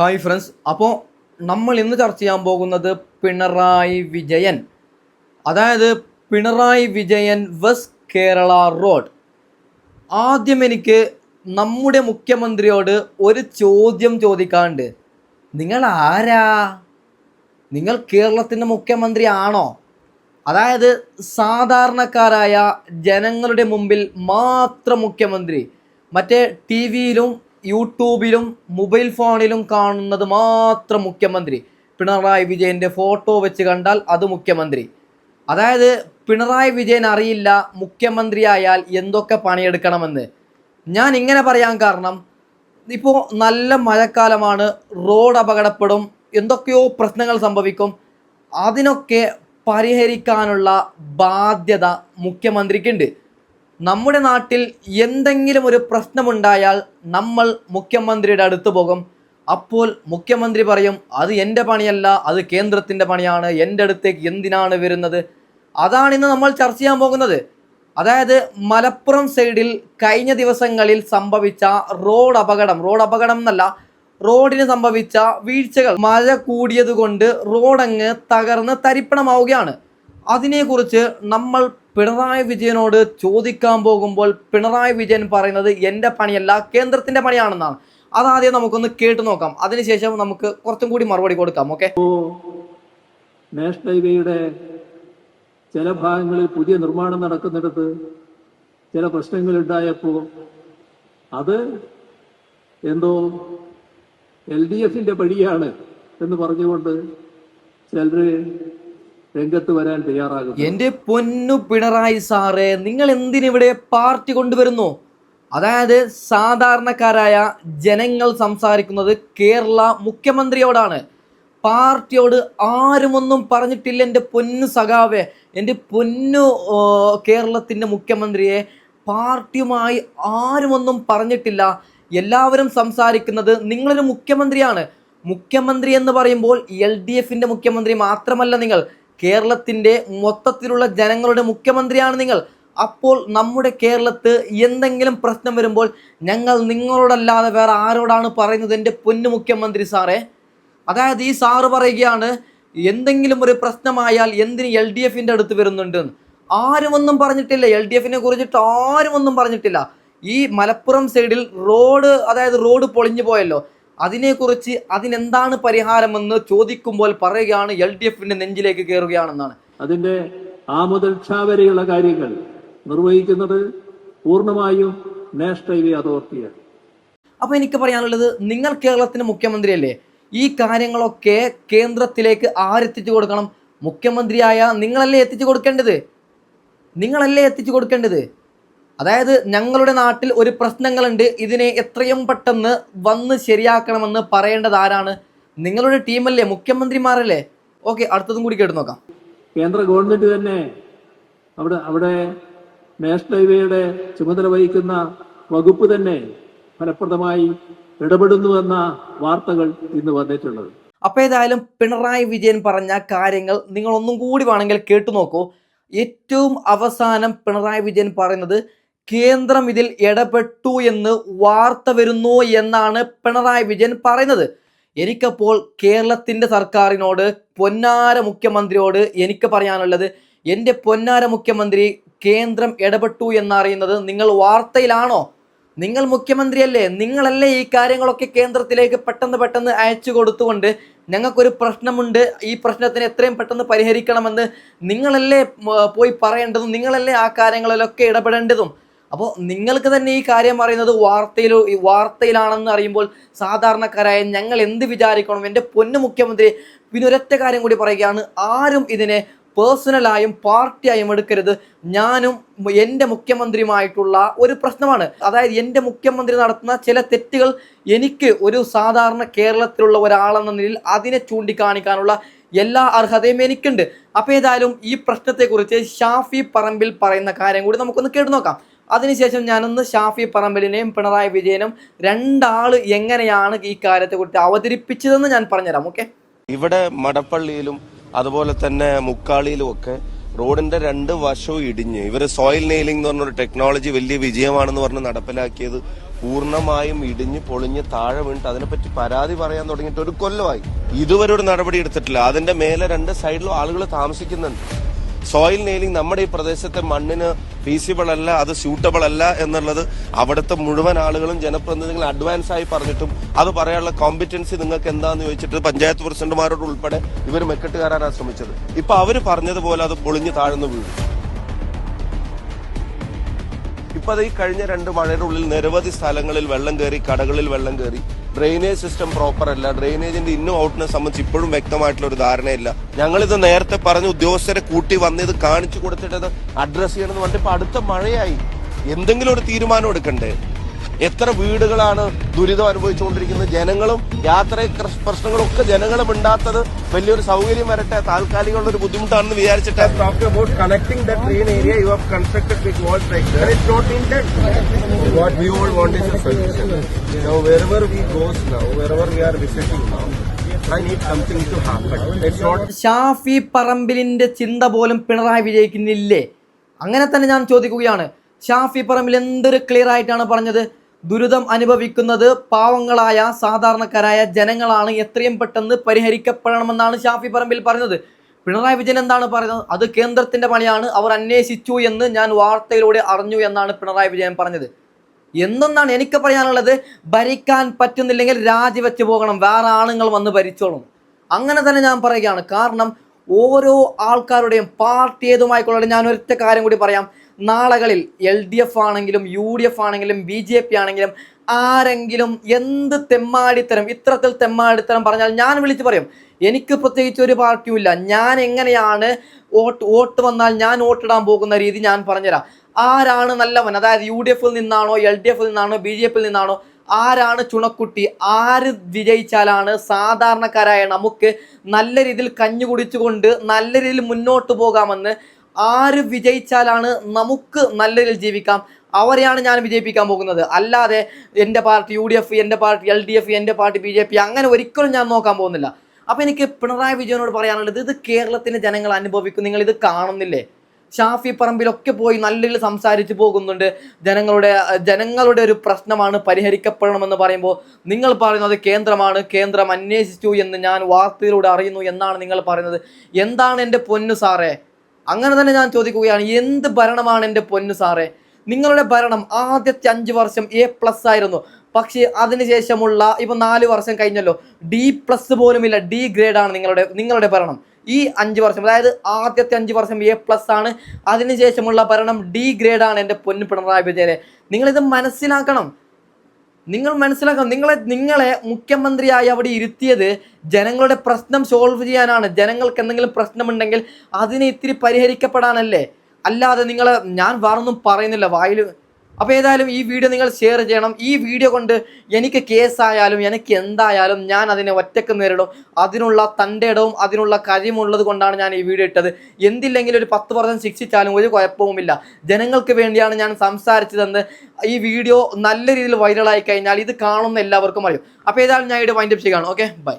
Hi friends. അപ്പോൾ നമ്മൾ ഇന്ന് ചർച്ച ചെയ്യാൻ പോകുന്നത് പിണറായി വിജയൻ. അതായത് പിണറായി വിജയൻ വെസ് കേരള റോഡ് ആദ്യം എനിക്ക് നമ്മുടെ മുഖ്യമന്ത്രിയോട് ഒരു ചോദ്യം ചോദിക്കാണ്ട് നിങ്ങൾ ആരാ? നിങ്ങൾ കേരളത്തിന്റെ മുഖ്യമന്ത്രി ആണോ? അതായത് സാധാരണക്കാരായ ജനങ്ങളുടെ മുമ്പിൽ മാത്രം മുഖ്യമന്ത്രി. മറ്റേ ടി വിയിലും യൂട്യൂബിലും മൊബൈൽ ഫോണിലും കാണുന്നത് മാത്രം മുഖ്യമന്ത്രി. പിണറായി വിജയന്റെ ഫോട്ടോ വെച്ച് കണ്ടാൽ അത് മുഖ്യമന്ത്രി. അതായത് പിണറായി വിജയൻ അറിയില്ല മുഖ്യമന്ത്രിയായാൽ എന്തൊക്കെ പണിയെടുക്കണമെന്ന്. ഞാൻ ഇങ്ങനെ പറയാൻ കാരണം ഇപ്പോൾ നല്ല മഴക്കാലമാണ് റോഡ് അപകടപ്പെടും എന്തൊക്കെയോ പ്രശ്നങ്ങൾ സംഭവിക്കും. അതിനൊക്കെ പരിഹരിക്കാനുള്ള ബാധ്യത മുഖ്യമന്ത്രിക്കുണ്ട്. നമ്മുടെ നാട്ടിൽ എന്തെങ്കിലും ഒരു പ്രശ്നമുണ്ടായാൽ നമ്മൾ മുഖ്യമന്ത്രിയുടെ അടുത്ത് പോകും. അപ്പോൾ മുഖ്യമന്ത്രി പറയും അത് എന്റെ പണിയല്ല അത് കേന്ദ്രത്തിന്റെ പണിയാണ് എന്റെ അടുത്തേക്ക് എന്തിനാണ് വരുന്നത്? അതാണ് ഇന്ന് നമ്മൾ ചർച്ച ചെയ്യാൻ പോകുന്നത്. അതായത് മലപ്പുറം സൈഡിൽ കഴിഞ്ഞ ദിവസങ്ങളിൽ സംഭവിച്ച റോഡ് അപകടം. റോഡ് അപകടം എന്നല്ല റോഡിന് സംഭവിച്ച വീഴ്ചകൾ. മഴ കൂടിയതുകൊണ്ട് റോഡങ്ങ് തകർന്ന് തരിപ്പണമാവുകയാണ്. അതിനെക്കുറിച്ച് നമ്മൾ പിണറായി വിജയനോട് ചോദിക്കാൻ പോകുമ്പോൾ പിണറായി വിജയൻ പറയുന്നത് എന്റെ പണിയല്ല കേന്ദ്രത്തിന്റെ പണിയാണെന്നാണ്. അതാദ്യം നമുക്കൊന്ന് കേട്ടു നോക്കാം. അതിനുശേഷം നമുക്ക് കുറച്ചും കൂടി മറുപടി കൊടുക്കാം ഓക്കെ? നാഷണൽ ഹൈവേയുടെ ചില ഭാഗങ്ങളിൽ പുതിയ നിർമ്മാണം നടക്കുന്നിടത്ത് ചില പ്രശ്നങ്ങൾ ഉണ്ടായപ്പോൾ അത് എന്തോ എൽ ഡി എഫിന്റെ പടിയാണ് എന്ന് പറഞ്ഞുകൊണ്ട് ചിലര് രംഗത്ത് വരാൻ തയ്യാറാകും എന്റെ പൊന്നു പിണറായി സാറേ നിങ്ങൾ എന്തിനിവിടെ പാർട്ടി കൊണ്ടുവരുന്നു? അതായത് സാധാരണക്കാരായ ജനങ്ങൾ സംസാരിക്കുന്നത് കേരള മുഖ്യമന്ത്രിയോടാണ്. പാർട്ടിയോട് ആരുമൊന്നും പറഞ്ഞിട്ടില്ല എന്റെ പൊന്നു സഖാവേ. എന്റെ പൊന്നു കേരളത്തിന്റെ മുഖ്യമന്ത്രിയെ പാർട്ടിയുമായി ആരുമൊന്നും പറഞ്ഞിട്ടില്ല. എല്ലാവരും സംസാരിക്കുന്നത് നിങ്ങളൊരു മുഖ്യമന്ത്രിയാണ്. മുഖ്യമന്ത്രി എന്ന് പറയുമ്പോൾ എൽ ഡി എഫിന്റെ മുഖ്യമന്ത്രി മാത്രമല്ല നിങ്ങൾ. കേരളത്തിന്റെ മൊത്തത്തിലുള്ള ജനങ്ങളുടെ മുഖ്യമന്ത്രിയാണ് നിങ്ങൾ. അപ്പോൾ നമ്മുടെ കേരളത്ത് എന്തെങ്കിലും പ്രശ്നം വരുമ്പോൾ ഞങ്ങൾ നിങ്ങളോടല്ലാതെ വേറെ ആരോടാണ് പറയുന്നത് എന്റെ പൊന്നു മുഖ്യമന്ത്രി സാറേ? അതായത് ഈ സാറ് പറയുകയാണ് എന്തെങ്കിലും ഒരു പ്രശ്നമായാൽ എന്തിന് എൽ ഡി എഫിന്റെ അടുത്ത് വരുന്നുണ്ട് ആരും ആരുമൊന്നും പറഞ്ഞിട്ടില്ല. എൽ ഡി എഫിനെ കുറിച്ചിട്ട് ആരുമൊന്നും പറഞ്ഞിട്ടില്ല. ഈ മലപ്പുറം സൈഡിൽ റോഡ് അതായത് റോഡ് പൊളിഞ്ഞു പോയല്ലോ. അതിനെക്കുറിച്ച് അതിനെന്താണ് പരിഹാരമെന്ന് ചോദിക്കുമ്പോൾ പറയുകയാണ് എൽ ഡി എഫിന്റെ നെഞ്ചിലേക്ക് കയറുകയാണെന്നാണ്. അതിന്റെ ആ മുതൽ വരെയുള്ള കാര്യങ്ങൾ നിർവഹിക്കുന്നത് പൂർണമായും നാഷണൽ ഹൈവേ അതോറിറ്റിയാണ്. അപ്പൊ എനിക്ക് പറയാനുള്ളത് നിങ്ങൾ കേരളത്തിന് മുഖ്യമന്ത്രിയല്ലേ? ഈ കാര്യങ്ങളൊക്കെ കേന്ദ്രത്തിലേക്ക് ആരെത്തിച്ചു കൊടുക്കണം? മുഖ്യമന്ത്രിയായ നിങ്ങളല്ലേ എത്തിച്ചു കൊടുക്കേണ്ടത്? നിങ്ങളല്ലേ എത്തിച്ചു കൊടുക്കേണ്ടത്? അതായത് ഞങ്ങളുടെ നാട്ടിൽ ഒരു പ്രശ്നങ്ങളുണ്ട്. ഇതിനെ എത്രയും പെട്ടെന്ന് വന്ന് ശരിയാക്കണമെന്ന് പറയേണ്ടത് ആരാണ്? നിങ്ങളുടെ ടീമല്ലേ? മുഖ്യമന്ത്രിമാരല്ലേ? ഓക്കെ അടുത്തതും കൂടി കേട്ട് നോക്കാം. കേന്ദ്ര ഗവൺമെന്റ് തന്നെ അവിടെ അവിടെ നാഷണൽ ഹൈവേയുടെ ചുമതല വഹിക്കുന്ന വകുപ്പ് തന്നെ ഫലപ്രദമായി ഇടപെടുന്നുവെന്ന വാർത്തകൾ ഇന്ന് വന്നിട്ടുള്ളത്. അപ്പോൾ ഏതായാലും പിണറായി വിജയൻ പറഞ്ഞ കാര്യങ്ങൾ നിങ്ങൾ ഒന്നും കൂടി വേണമെങ്കിൽ കേട്ടു നോക്കൂ. ഏറ്റവും അവസാനം പിണറായി വിജയൻ പറയുന്നത് കേന്ദ്രം ഇതിൽ ഇടപെട്ടു എന്ന് വാർത്ത വരുന്നു എന്നാണ് പിണറായി വിജയൻ പറയുന്നത്. എനിക്കപ്പോൾ കേരളത്തിന്റെ സർക്കാരിനോട് പൊന്നാര മുഖ്യമന്ത്രിയോട് എനിക്ക് പറയാനുള്ളത് എന്റെ പൊന്നാര മുഖ്യമന്ത്രി കേന്ദ്രം ഇടപെട്ടു എന്നറിയുന്നത് നിങ്ങൾ വാർത്തയിലാണോ? നിങ്ങൾ മുഖ്യമന്ത്രിയല്ലേ? നിങ്ങളല്ലേ ഈ കാര്യങ്ങളൊക്കെ കേന്ദ്രത്തിലേക്ക് പെട്ടെന്ന് പെട്ടെന്ന് അയച്ചു കൊടുത്തുകൊണ്ട് ഞങ്ങൾക്കൊരു പ്രശ്നമുണ്ട്. ഈ പ്രശ്നത്തിന് എത്രയും പെട്ടെന്ന് പരിഹരിക്കണമെന്ന് നിങ്ങളല്ലേ പോയി പറയേണ്ടതും നിങ്ങളല്ലേ ആ കാര്യങ്ങളിലൊക്കെ ഇടപെടേണ്ടതും? അപ്പോൾ നിങ്ങൾക്ക് തന്നെ ഈ കാര്യം പറയുന്നത് വാർത്തയിൽ വാർത്തയിലാണെന്ന് അറിയുമ്പോൾ സാധാരണക്കാരായ ഞങ്ങൾ എന്ത് വിചാരിക്കണം എന്റെ പൊന്നു മുഖ്യമന്ത്രി പിന്നെ ഒരൊറ്റ കാര്യം കൂടി പറയുകയാണ് ആരും ഇതിനെ പേഴ്സണലായും പാർട്ടിയായും എടുക്കരുത്. ഞാനും എന്റെ മുഖ്യമന്ത്രിയുമായിട്ടുള്ള ഒരു പ്രശ്നമാണ്. അതായത് എന്റെ മുഖ്യമന്ത്രി നടത്തുന്ന ചില തെറ്റുകൾ എനിക്ക് ഒരു സാധാരണ കേരളത്തിലുള്ള ഒരാളെന്ന നിലയിൽ അതിനെ ചൂണ്ടിക്കാണിക്കാനുള്ള എല്ലാ അർഹതയും എനിക്കുണ്ട്. അപ്പോൾ ഏതായാലും ഈ പ്രശ്നത്തെക്കുറിച്ച് ഷാഫി പറമ്പിൽ പറയുന്ന കാര്യം കൂടി നമുക്കൊന്ന് കേട്ടു നോക്കാം. അതിനുശേഷം ഞാനൊന്ന് ഷാഫി പറമ്പിലിനെയും പിണറായി വിജയനും രണ്ടാൾ എങ്ങനെയാണ് ഈ കാര്യത്തെ കാര്യത്തെക്കുറിച്ച് അവതരിപ്പിച്ചതെന്ന് ഞാൻ പറഞ്ഞുതരാം ഓക്കെ ഇവിടെ മടപ്പള്ളിയിലും അതുപോലെ തന്നെ മുക്കാളിയിലും ഒക്കെ റോഡിന്റെ രണ്ട് വശവും ഇടിഞ്ഞ്. ഇവർ സോയിൽ നെയിലിംഗ് എന്ന് പറഞ്ഞൊരു ടെക്നോളജി വലിയ വിജയമാണെന്ന് പറഞ്ഞ് നടപ്പിലാക്കിയത് പൂർണമായും ഇടിഞ്ഞ് പൊളിഞ്ഞ് താഴെ വീണിട്ട് അതിനെപ്പറ്റി പരാതി പറയാൻ തുടങ്ങിയിട്ട് ഒരു കൊല്ലമായി. ഇതുവരെ ഒരു നടപടി എടുത്തിട്ടില്ല. അതിന്റെ മേലെ രണ്ട് സൈഡിലും ആളുകൾ താമസിക്കുന്നുണ്ട്. സോയിൽ നെയിലിംഗ് നമ്മുടെ ഈ പ്രദേശത്തെ മണ്ണിന് ഫീസിബിൾ അല്ല അത് സ്യൂട്ടബിൾ അല്ല എന്നുള്ളത് അവിടുത്തെ മുഴുവൻ ആളുകളും ജനപ്രതിനിധികൾ അഡ്വാൻസ് ആയി പറഞ്ഞിട്ടും അത് പറയാനുള്ള കോമ്പിറ്റൻസി നിങ്ങൾക്ക് എന്താന്ന് ചോദിച്ചിട്ട് പഞ്ചായത്ത് പ്രസിഡന്റുമാരോട് ഉൾപ്പെടെ ഇവർ മെക്കെട്ട് കയറാനാണ് ശ്രമിച്ചത്. ഇപ്പൊ അവർ പറഞ്ഞതുപോലെ അത് പൊളിഞ്ഞു താഴ്ന്നു വീഴും. ഇപ്പൊ അത് ഈ കഴിഞ്ഞ രണ്ട് മഴയുടെ ഉള്ളിൽ നിരവധി സ്ഥലങ്ങളിൽ വെള്ളം കയറി കടകളിൽ വെള്ളം കയറി ഡ്രെയിനേജ് സിസ്റ്റം പ്രോപ്പർ അല്ല. ഡ്രെയിനേജിന്റെ ഇന്നും ഔട്ടിനെ സംബന്ധിച്ച് ഇപ്പോഴും വ്യക്തമായിട്ടുള്ള ഒരു ധാരണയില്ല. ഞങ്ങളിത് നേരത്തെ പറഞ്ഞ് ഉദ്യോഗസ്ഥരെ കൂട്ടി വന്ന് കാണിച്ചു കൊടുത്തിട്ട് അഡ്രസ് ചെയ്യണമെന്ന് പറഞ്ഞിട്ട് ഇപ്പൊ അടുത്ത മഴയായി. എന്തെങ്കിലും ഒരു തീരുമാനം എടുക്കണ്ടേ? എത്ര വീടുകളാണ് ദുരിതം അനുഭവിച്ചുകൊണ്ടിരിക്കുന്നത് ജനങ്ങളും യാത്ര പ്രശ്നങ്ങളും ഒക്കെ ജനങ്ങളും ഉണ്ടാത്തത് വലിയൊരു സൗകര്യം വരട്ടെ താൽക്കാലികമുള്ള ഒരു ബുദ്ധിമുട്ടാണെന്ന് വിചാരിച്ചിട്ട് talking about connecting the train area, you have constructed big walls like that. It's not intent. What we all want is a solution. Now, wherever we goes now, wherever we are visiting now, I need something to happen. It's not Shafi പറമ്പിലിന്റെ ചിന്ത പോലും പിണറായി വിജയിക്കുന്നില്ലേ അങ്ങനെ തന്നെ ഞാൻ ചോദിക്കുകയാണ് ഷാഫി പറമ്പിൽ എന്തൊരു clear ആയിട്ടാണ് പറഞ്ഞത് ദുരിതം അനുഭവിക്കുന്നത് പാവങ്ങളായ സാധാരണക്കാരായ ജനങ്ങളാണ്. എത്രയും പെട്ടെന്ന് പരിഹരിക്കപ്പെടണമെന്നാണ് ഷാഫി പറമ്പിൽ പറഞ്ഞത്. പിണറായി വിജയൻ എന്താണ് പറയുന്നത്? അത് കേന്ദ്രത്തിന്റെ പണിയാണ്. അവർ അന്വേഷിച്ചു എന്ന് ഞാൻ വാർത്തയിലൂടെ അറിഞ്ഞു എന്നാണ് പിണറായി വിജയൻ പറഞ്ഞത്. എന്തെന്നാണ് എനിക്ക് പറയാനുള്ളത്. ഭരിക്കാൻ പറ്റുന്നില്ലെങ്കിൽ രാജിവെച്ച് പോകണം. വേറെ ആണുങ്ങൾ വന്ന് ഭരിച്ചോളും. അങ്ങനെ തന്നെ ഞാൻ പറയുകയാണ്. കാരണം ഓരോ ആൾക്കാരുടെയും പാർട്ടി ഏതുമായിക്കൊള്ളട്ടെ ഞാൻ ഒരൊറ്റ കാര്യം കൂടി പറയാം. നാളകളിൽ എൽ ഡി എഫ് ആണെങ്കിലും യു ഡി എഫ് ആണെങ്കിലും ബി ജെ പി ആണെങ്കിലും ആരെങ്കിലും എന്ത് തെമ്മാടിത്തരം ഇത്തരത്തിൽ തെമ്മാടിത്തരം പറഞ്ഞാൽ ഞാൻ വിളിച്ച് പറയും എനിക്ക് പ്രത്യേകിച്ച് ഒരു പാർട്ടിയും ഇല്ല. ഞാൻ എങ്ങനെയാണ് വോട്ട് വോട്ട് വന്നാൽ ഞാൻ വോട്ടിടാൻ പോകുന്ന രീതി ഞാൻ പറഞ്ഞുതരാം. ആരാണ് നല്ലവൻ? അതായത് യു ഡി എഫിൽ നിന്നാണോ എൽ ഡി എഫിൽ നിന്നാണോ ബി ജെ പിയിൽ നിന്നാണോ ആരാണ് ചുണക്കുട്ടി? ആര് വിജയിച്ചാലാണ് സാധാരണക്കാരായ നമുക്ക് നല്ല രീതിയിൽ കഞ്ഞു കുടിച്ചുകൊണ്ട് നല്ല രീതിയിൽ മുന്നോട്ട് പോകാമെന്ന് ആര് വിജയിച്ചാലാണ് നമുക്ക് നല്ല രീതിയിൽ ജീവിക്കാം? അവരെയാണ് ഞാൻ വിജയിപ്പിക്കാൻ പോകുന്നത്. അല്ലാതെ എന്റെ പാർട്ടി യു ഡി എഫ് എന്റെ പാർട്ടി എൽ ഡി എഫ് എന്റെ പാർട്ടി ബി ജെ പി അങ്ങനെ ഒരിക്കലും ഞാൻ നോക്കാൻ പോകുന്നില്ല. അപ്പോൾ എനിക്ക് പിണറായി വിജയനോട് പറയാനുള്ളത് ഇത് കേരളത്തിന്റെ ജനങ്ങൾ അനുഭവിക്കും. നിങ്ങൾ ഇത് കാണുന്നില്ലേ? ഷാഫി പറമ്പിലൊക്കെ പോയി നല്ല രീതിയിൽ സംസാരിച്ച് പോകുന്നുണ്ട്. ജനങ്ങളുടെ ജനങ്ങളുടെ ഒരു പ്രശ്നമാണ് പരിഹരിക്കപ്പെടണമെന്ന് പറയുമ്പോൾ നിങ്ങൾ പറയുന്നത് കേന്ദ്രമാണ് കേന്ദ്രം അന്വേഷിച്ചു എന്ന് ഞാൻ വാർത്തയിലൂടെ അറിയുന്നു എന്നാണ് നിങ്ങൾ പറയുന്നത്. എന്താണ് എന്റെ പൊന്നു സാറേ? അങ്ങനെ തന്നെ ഞാൻ ചോദിക്കുകയാണ് എന്ത് ഭരണമാണ് എന്റെ പൊന്നു സാറേ? നിങ്ങളുടെ ഭരണം ആദ്യത്തെ അഞ്ച് വർഷം എ പ്ലസ് ആയിരുന്നു. പക്ഷേ അതിനുശേഷമുള്ള ഇപ്പം നാല് വർഷം കഴിഞ്ഞല്ലോ. ഡി പ്ലസ് പോലുമില്ല ഡി ഗ്രേഡാണ് നിങ്ങളുടെ നിങ്ങളുടെ ഭരണം. ഈ അഞ്ച് വർഷം അതായത് ആദ്യത്തെ അഞ്ച് വർഷം എ പ്ലസ് ആണ്. അതിനുശേഷമുള്ള ഭരണം ഡി ഗ്രേഡാണ് എന്റെ പൊന്നു പിണറായി വിജയനെ. നിങ്ങളിത് മനസ്സിലാക്കണം. നിങ്ങൾ മനസ്സിലാക്കണം നിങ്ങളെ നിങ്ങളെ മുഖ്യമന്ത്രിയായി അവിടെ ഇരുത്തിയത് ജനങ്ങളുടെ പ്രശ്നം സോൾവ് ചെയ്യാനാണ്. ജനങ്ങൾക്ക് എന്തെങ്കിലും പ്രശ്നമുണ്ടെങ്കിൽ അതിനെ ഇത്തിരി പരിഹരിക്കപ്പെടാനല്ലേ? അല്ലാതെ നിങ്ങൾ ഞാൻ വേറൊന്നും പറയുന്നില്ല. വായിൽ അപ്പോൾ ഏതായാലും ഈ വീഡിയോ നിങ്ങൾ ഷെയർ ചെയ്യണം. ഈ വീഡിയോ കൊണ്ട് എനിക്ക് കേസായാലും എനിക്ക് എന്തായാലും ഞാൻ അതിനെ ഒറ്റയ്ക്ക് നേരിടും. അതിനുള്ള തന്റെ ഇടവും അതിനുള്ള കഴിവുള്ളത് കൊണ്ടാണ് ഞാൻ ഈ വീഡിയോ ഇട്ടത്. എന്തില്ലെങ്കിലും ഒരു പത്ത് വർഷം ശിക്ഷിച്ചാലും ഒരു കുഴപ്പവുമില്ല. ജനങ്ങൾക്ക് വേണ്ടിയാണ് ഞാൻ സംസാരിച്ചതെന്ന് ഈ വീഡിയോ നല്ല രീതിയിൽ വൈറലായി കഴിഞ്ഞാൽ ഇത് കാണുന്ന എല്ലാവർക്കും അറിയും. അപ്പോൾ ഏതായാലും ഞാൻ ഇവിടെ വൈൻഡപ്പ് ചെയ്യുകയാണ്. Okay bye